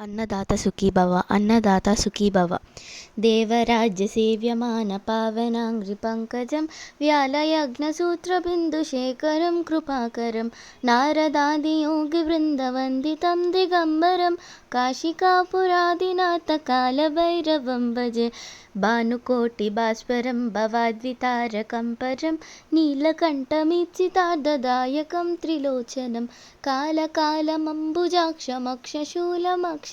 అన్నదాత సుఖీభవ అన్నదాత సుఖీభవ దేవరాజ్య సేవ్యమాన పావనాంగ్రి పంకజం వ్యాలయజ్ఞసూత్రబిందుశేఖరం కృపాకరం. నారదాదియోగి బృందవందితం దిగంబరం కాళభైరవం భజే. భానుకోటి భాస్వరం భవాద్వితారకం పరం నీలకంఠమిచ్చితార్థదాయకం త్రిలోచనం. కాలకాలమంబుజాక్షమక్షశూలమక్ష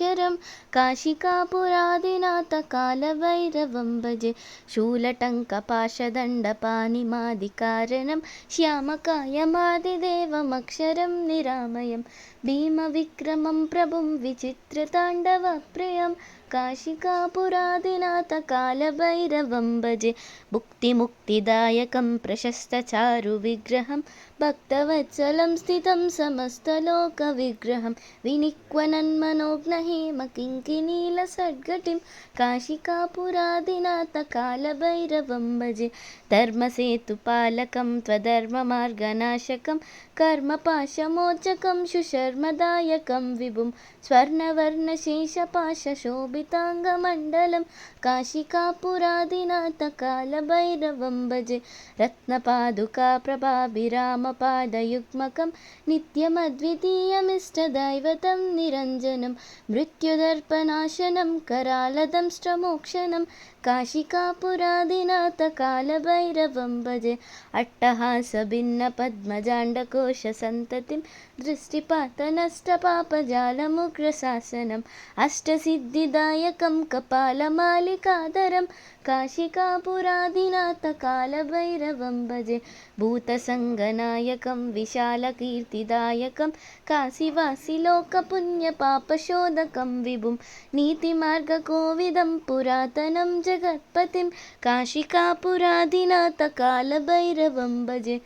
काशिकापुरादिनाथकालभैरवं भजे। शूलटङ्कपाशदण्डपाणिमादिकारणं। श्यामकायमादिदेवमक्षरं निरामयं। भीमविक्रमं प्रभुं विचित्रताण्डवप्रियं काशिकापुरादिनाथकालभैरवं भजे। भुक्तिमुक्तिदायकं प्रशस्तचारुविग्रहं भक्तवत्सलं स्थितं समस्तलोकविग्रहं। विनिक्वनन्मनोज्ञहेमकिङ्किणीलसद्गतिं काशिकापुरादिनाथकालभैरवं भजे। धर्मसेतुपालकं त्वधर्ममार्गनाशकं कर्मपाशमोचकं सुशर्मदायकं विभुं स्वर्णवर्णशेषपाशशोभिताङ्गमण्डलं काशिकापुरादिनाथकालभैरवं भजे रत्नपादुकाप्रभाभिरामपादयुग्मकं नित्यमद्वितीयमिष्टदैवतं निरञ्जनं मृत्युदर्पणाशनं करालदंष्ट्रमोक्षणं काशिकापुरादिनाथकालभैरवं भजे अट्टहासभिन्नपद्मजाण्डकोशसन्ततिं दृष्टिपातनष्टपापजालमुग्रशासनम् നായകം കപാലമാലികാധരം കാശികാപുരാധിനാഥ കാലഭൈരവം ഭജെ. ഭൂതസംഗനായകം വിശാലകീർത്തിദായകം കാശിവാസി ലോകപുണ്യപാപശോധകം വിഭും. നീതിമാർഗകോവിദം പുരാതനം ജഗത്പതിം. കാശികാപുരാധിനാഥ കാലഭൈരവം ഭജെ.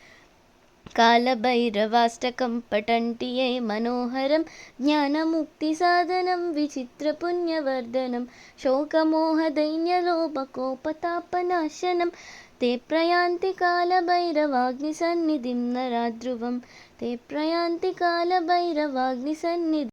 पठन्ति ये मनोहरं ज्ञानमुक्तिसाधनं विचित्रपुण्यवर्धनं शोकमोहदैन्यलोभकोपतापनाशनं ते प्रयान्ति कालभैरवाग्निसन्निधिं नराध्रुवं ते प्रयान्ति कालभैरवाग्निसन्निधिं